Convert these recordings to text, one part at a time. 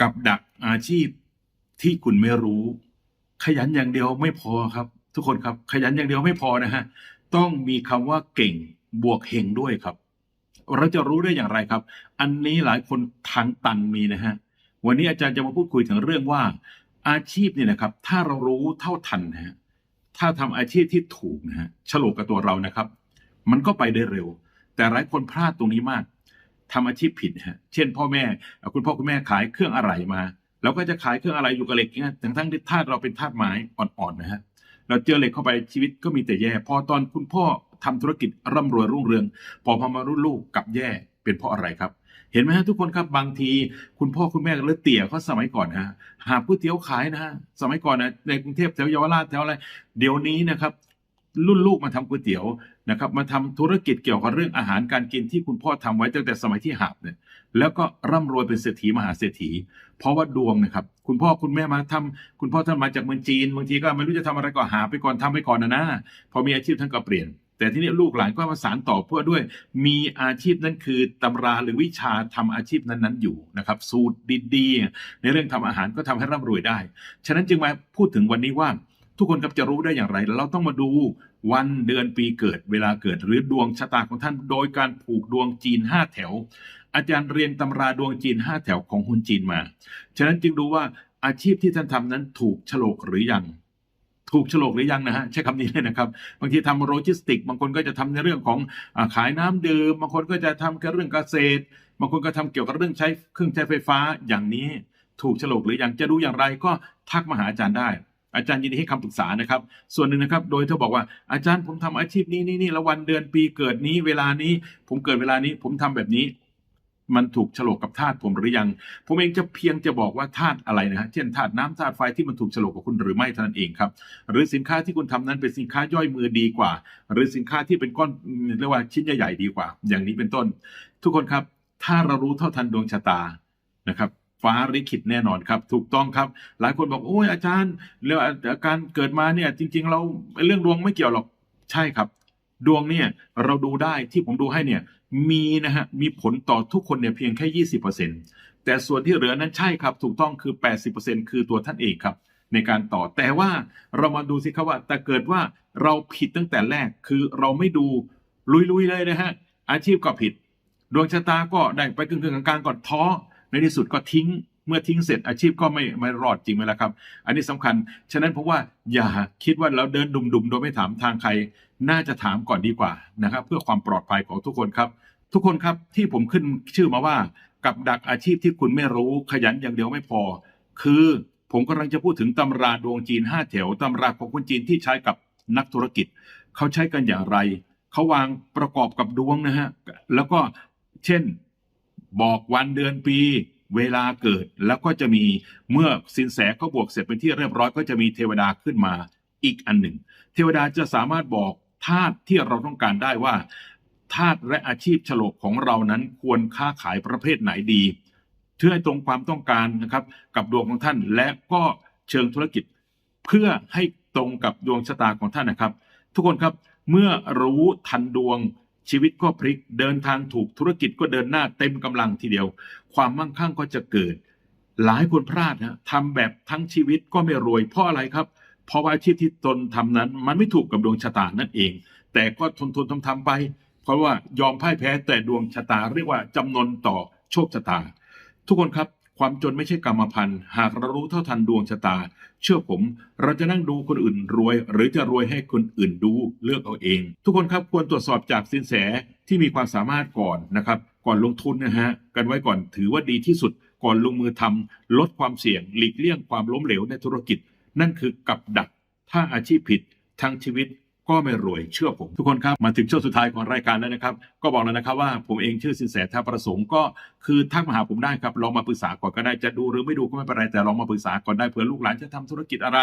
กับดักอาชีพที่คุณไม่รู้ ขยันอย่างเดียวไม่พอครับ ทุกคนครับ ขยันอย่างเดียวไม่พอนะฮะต้องมีคำว่าเก่งบวกเฮงด้วยครับ เราจะรู้ได้อย่างไรครับ อันนี้หลายคนทางตันมีนะฮะวันนี้อาจารย์จะมาพูดคุยถึงเรื่องว่า อาชีพเนี่ยนะครับ ถ้าเรารู้เท่าทันนะฮะถ้าทำอาชีพที่ถูกนะฮะฉลกกับตัวเรานะครับ มันก็ไปได้เร็ว แต่หลายคนพลาดตรงนี้มาก ทำอาชีพผิดฮะเช่น พ่อแม่คุณพ่อคุณแม่ขายเครื่องอะไรมาเราก็จะขายเครื่องอะไรอยู่กับเหล็กเนี่ยทั้งทั้งที่ธาตุเราเป็นธาตุไม้อ่อนๆนะฮะเราเจอเหล็กเข้าไปชีวิตก็มีแต่แย่ พอตอนคุณพ่อทำธุรกิจร่ำรวยรุ่งเรือง พอพอมารุ่นลูกกลับแย่เป็นเพราะอะไรครับ เห็นไหมฮะทุกคนครับบางที คุณพ่อคุณแม่หรือเตี๋ยเขาสมัยก่อนนะฮะหาก๋วยเตี๋ยวขายนะฮะสมัยก่อนนะในกรุงเทพแถวเยาวราชแถวอะไรเดี๋ยวนี้นะครับรุ่นลูกมาทำก๋วยเตี๋ยว นะครับมาทำธุรกิจเกี่ยวกับเรื่องอาหารการกินที่คุณพ่อทำไว้ตั้งแต่สมัยที่หาบเนี่ยแล้วก็ร่ำรวยเป็นเศรษฐีมหาเศรษฐี เพราะว่าดวงนะครับ คุณพ่อคุณแม่มาทำคุณพ่อท่านมาจากเมืองจีนบางทีก็ไม่รู้จะทำอะไรก็หาไปก่อนทำไปก่อนนะนะพอมีอาชีพท่านก็เปลี่ยน แต่ที่นี้ลูกหลานก็มาสานต่อเพื่อด้วย มีอาชีพนั้นคือตำราหรือวิชาทำอาชีพนั้นๆอยู่นะครับสูตรดีๆในเรื่องทำอาหารก็ทำให้ร่ำรวยได้ ฉะนั้นจึงมาพูดถึงวันนี้ว่า ทุกคนครับจะรู้ได้อย่างไร เราต้องมาดูวันเดือนปีเกิด เวลาเกิดหรือดวงชะตาของท่าน โดยการผูกดวงจีน 5 แถว อาจารย์เรียนตำราดวงจีน 5 แถวของฮุนจีนมา ฉะนั้นจึงดูว่าอาชีพที่ท่านทำนั้นถูกฉลกหรือยังถูกฉลกหรือยังนะฮะใช้คำนี้เลยนะครับ บางทีทำโลจิสติก บางคนก็จะทำในเรื่องของอขายน้ำดื่มบางคนก็จะทำเกี่ยวกับเรื่องเกษตร บางคนก็ทำเกี่ยวกับเรื่องใช้เครื่องใช้ไฟฟ้าอย่างนี้ ถูกฉลกหรือยังจะดูอย่างไรก็ทักมาหาอาจารย์ได้ อาจารย์ยินดีให้คำปรึกษานะครับ ส่วนหนึ่งนะครับ โดยเธอบอกว่าอาจารย์ผมทำอาชีพนี้นี่นี่แล้ววันเดือนปีเกิดนี้ เวลานี้ ผมเกิดเวลานี้ ผมทำแบบนี้ มันถูกโฉลกกับธาตุผมหรือยัง ผมเองจะเพียงจะบอกว่าธาตุอะไรนะฮะเช่นธาตุน้ำธาตุไฟที่มันถูกโฉลกกับคุณหรือไม่เท่านั้นเองครับ หรือสินค้าที่คุณทำนั้นเป็นสินค้าย่อยมือดีกว่า หรือสินค้าที่เป็นก้อนเรียกว่าชิ้นใหญ่ๆดีกว่า อย่างนี้เป็นต้น ทุกคนครับ ถ้าเรารู้เท่าทันดวงชะตานะครับ ฟ้าริขิตแน่นอนครับ ถูกต้องครับ หลายคนบอกโอ้ยอาจารย์เรื่องการเกิดมาเนี่ยจริง ๆ เราเรื่องดวงไม่เกี่ยวหรอกใช่ครับ ดวงเนี่ยเราดูได้ที่ผมดูให้เนี่ยมีนะฮะมีผลต่อทุกคนเนี่ยเพียงแค่ยี่สิบเปอร์เซ็นตแต่ส่วนที่เหลือนั้นใช่ครับ ถูกต้องคือแปดสิบเปอร์เซ็นคือตัวท่านเองครับ ในการต่อแต่ว่าเรามาดูสิครับว่าแต่เกิดว่าเราผิดตั้งแต่แรกคือเราไม่ดูลุยๆเลยนะฮะอาชีพก็ผิด ดวงชะตาก็ได้ไปกึ่งๆกลางๆก่อนท้อ ที่สุดก็ทิ้งเมื่อทิ้งเสร็จอาชีพก็ไม่ไม่รอดจริงไหมล่ะครับ อันนี้สำคัญ ฉะนั้นผมว่าอย่าคิดว่าเราเดินดุมๆ โดยไม่ถามทางใคร น่าจะถามก่อนดีกว่านะครับ เพื่อความปลอดภัยของทุกคนครับ ทุกคนครับที่ผมขึ้นชื่อมาว่า กับดักอาชีพที่คุณไม่รู้ขยันอย่างเดียวไม่พอ คือผมกำลังจะพูดถึงตำราดวงจีนห้าแถวตำราของคนจีนที่ใช้กับนักธุรกิจ เขาใช้กันอย่างไร เขาวางประกอบกับดวงนะฮะแล้วก็เช่น บอกวันเดือนปีเวลาเกิดแล้วก็จะมีเมื่อสินแสเขาบวกเสร็จเป็นที่เรียบร้อยก็จะมีเทวดาขึ้นมาอีกอันหนึ่ง เทวดาจะสามารถบอกธาตุที่เราต้องการได้ว่าธาตุและอาชีพฉลกของเรานั้นควรค้าขายประเภทไหนดีเพื่อให้ตรงความต้องการนะครับ กับดวงของท่านและก็เชิงธุรกิจ เพื่อให้ตรงกับดวงชะตาของท่านนะครับ ทุกคนครับเมื่อรู้ทันดวง ชีวิตก็พลิกเดินทางถูกธุรกิจก็เดินหน้าเต็มกำลังทีเดียว ความมั่งคั่งก็จะเกิด หลายคนพลาดนะทำแบบทั้งชีวิตก็ไม่รวยเพราะอะไรครับ เพราะว่าอาชีพที่ตนทำนั้น มันไม่ถูกกับดวงชะตานั่นเอง แต่ก็ทนทนทำทำไป เพราะว่ายอมพ่ายแพ้แต่ดวงชะตาเรียกว่าจำนนต่อโชคชะตา ทุกคนครับ ความจนไม่ใช่กรรมพันธุ์หากเรารู้เท่าทันดวงชะตา เชื่อผม เราจะนั่งดูคนอื่นรวย หรือจะรวยให้คนอื่นดูเลือกเอาเอง ทุกคนครับควรตรวจสอบจากสินแสที่มีความสามารถก่อนนะครับ ก่อนลงทุนนะฮะกันไว้ก่อนถือว่าดีที่สุด ก่อนลงมือทำลดความเสี่ยง หลีกเลี่ยงความล้มเหลวในธุรกิจ นั่นคือกับดัก ถ้าอาชีพผิดทั้งชีวิต ก็ไม่รวยเชื่อผมทุกคนครับ มาถึงช่วงสุดท้ายของรายการแล้วนะครับ ก็บอกแล้วนะครับว่าผมเองชื่อสินแสท่าประสงค์ก็คือทักมาหาผมได้ครับลองมาปรึกษาก่อนก็ได้จะดูหรือไม่ดูก็ไม่เป็นไรแต่ลองมาปรึกษาก่อนได้เผื่อลูกหลานจะทำธุรกิจอะไร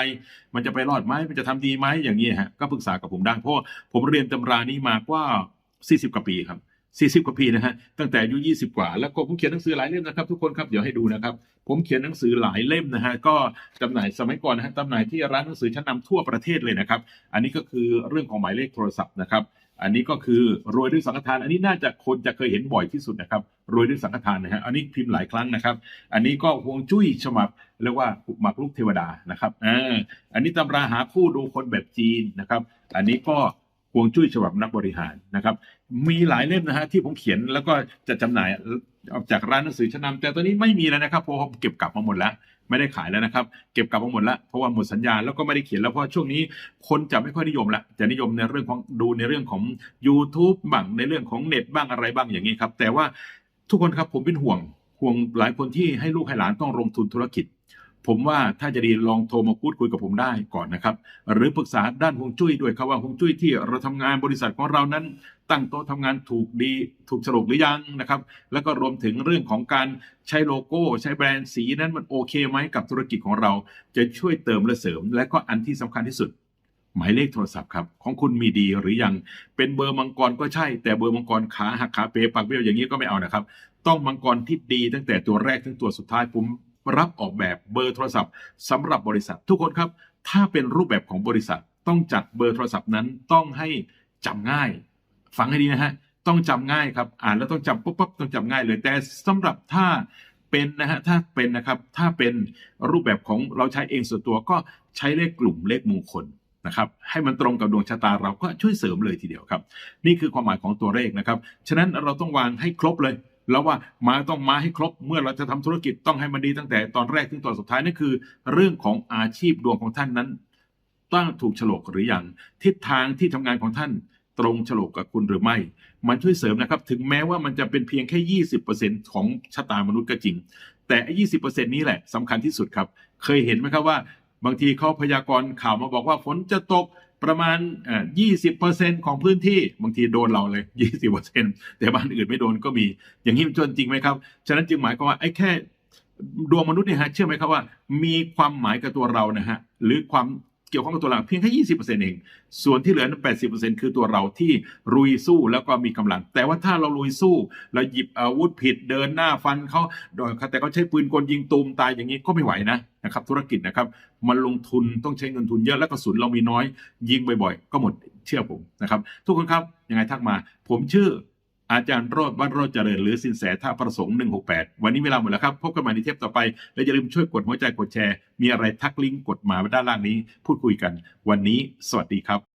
มันจะไปรอดไหมมันจะทำดีไหมอย่างนี้ฮะก็ปรึกษากับผมได้เพราะว่าผมเรียนตำรานี้มากว่า 40 กว่าปีครับ 40 กว่าปีนะฮะตั้งแต่อายุ 20 กว่า แล้วก็ผมเขียนหนังสือหลายเล่มนะครับทุกคนครับเดี๋ยวให้ดูนะครับ ผมเขียนหนังสือหลายเล่มนะฮะก็จำหน่ายสมัยก่อนนะฮะจำหน่ายที่ร้านหนังสือชั้นนำทั่วประเทศเลยนะครับ อันนี้ก็คือเรื่องของหมายเลขโทรศัพท์นะครับอันนี้ก็คือรวยด้วยสังฆทาน อันนี้น่าจะคนจะเคยเห็นบ่อยที่สุดนะครับรวยด้วยสังฆทานนะฮะอันนี้พิมพ์หลายครั้งนะครับ อันนี้ก็ฮวงจุ้ยฉบับเรียกว่าหมากรุกเทวดานะครับอ่าอันนี้ตำราหาคู่ดูคนแบบจีนนะครับ อันนี้ก็ ฮวงจุ้ยฉบับนักบริหารนะครับ มีหลายเล่มนะฮะที่ผมเขียนแล้วก็จะจำหน่ายออกจากร้านหนังสือชั้นนำแต่ตอนนี้ไม่มีแล้วนะครับเพราะว่าผมเก็บกลับมาหมดแล้ว ไม่ได้ขายแล้วนะครับ เก็บกลับมาหมดแล้วเพราะว่าหมดสัญญาแล้วก็ไม่ได้เขียนแล้วเพราะช่วงนี้คนจะไม่ค่อยนิยมละจะนิยมในเรื่องของดูในเรื่องของ YouTube บ้างในเรื่องของเน็ตบ้างอะไรบ้างอย่างนี้ครับ แต่ว่าทุกคนครับผมเป็นห่วงห่วงหลายคนที่ให้ลูกให้หลานต้องลงทุนธุรกิจ ผมว่าถ้าจะดีลองโทรมาพูดคุยกับผมได้ก่อนนะครับ หรือปรึกษาด้านฮวงจุ้ยด้วยครับว่าฮวงจุ้ยที่เราทำงานบริษัทของเรานั้น ตั้งโต๊ะทำงานถูกดีถูกฉลกหรือยังนะครับ แล้วก็รวมถึงเรื่องของการใช้โลโก้ ใช้แบรนด์สีนั้นมันโอเคไหมกับธุรกิจของเรา จะช่วยเติมและเสริม และก็อันที่สำคัญที่สุด หมายเลขโทรศัพท์ครับของคุณมีดีหรือยังเป็นเบอร์มังกรก็ใช่ แต่เบอร์มังกรขาหักขาเปปากเบี้ยวอย่างนี้ก็ไม่เอานะครับ ต้องมังกรที่ดีตั้งแต่ตัวแรกถึงตัวสุดท้ายผม รับออกแบบเบอร์โทรศัพท์สำหรับบริษัททุกคนครับ ถ้าเป็นรูปแบบของบริษัทต้องจัดเบอร์โทรศัพท์นั้นต้องให้จำง่าย ฟังให้ดีนะฮะต้องจำง่ายครับอ่านแล้วต้องจำปุ๊บปั๊บต้องจำง่ายเลยแต่สำหรับถ้าเป็นนะฮะถ้าเป็นนะครับถ้าเป็นรูปแบบของเราใช้เองส่วนตัวก็ใช้เลขกลุ่มเลขมงคลนะครับให้มันตรงกับดวงชะตาเราก็ช่วยเสริมเลยทีเดียวครับ นี่คือความหมายของตัวเลขนะครับ ฉะนั้นเราต้องวางให้ครบเลย แล้วว่ามาต้องมาให้ครบเมื่อเราจะทำธุรกิจต้องให้มันดีตั้งแต่ตอนแรกถึงตอนสุดท้ายนั่นคือ เรื่องของอาชีพดวงของท่านนั้นต้องถูกฉลกหรือยังทิศทางที่ทำงานของท่านตรงฉลกกับคุณหรือไม่ มันช่วยเสริมนะครับ ถึงแม้ว่ามันจะเป็นเพียงแค่ 20%ของชะตามนุษย์ก็จริง แต่ไอ้20%นี้แหละสำคัญที่สุดครับ เคยเห็นไหมครับว่า บางทีเขาพยากรณ์ข่าวมาบอกว่าฝนจะตกประมาณ 20%ของพื้นที่บางทีโดนเราเลย 20%แต่บ้านอื่นไม่โดนก็มี อย่างนี้มันจนจริงไหมครับ ฉะนั้นจึงหมายความว่าไอ้แค่ดวงมนุษย์เนี่ยฮะเชื่อไหมครับว่า มีความหมายกับตัวเรานะฮะหรือความ เกี่ยวข้องกับตัวเราเพียงแค่20%เปอร์เซ็นต์เอง ส่วนที่เหลือนั้น80%คือตัวเราที่รุยสู้แล้วก็มีกำลัง แต่ว่าถ้าเราลุยสู้เราหยิบอาวุธผิดเดินหน้าฟันเขาโดยแต่เขาใช้ปืนกลยิงตูมตายอย่างนี้ก็ไม่ไหวนะนะครับธุรกิจนะครับมันลงทุนต้องใช้เงินทุนเยอะแล้วกระสุนเรามีน้อย ยิงบ่อย ๆ ก็หมดเชื่อผมนะครับ ทุกคนครับยังไงทักมา ผมชื่อ อาจารย์โรดวัดโรดเจริญหรือสินแสท่าประสงค์ 168 วันนี้เวลาหมดแล้วครับ พบกันใหม่ในเทปต่อไป และอย่าลืมช่วยกดหัวใจกดแชร์ มีอะไรทักลิงก์กดมาด้านล่างนี้ พูดคุยกัน วันนี้ สวัสดีครับ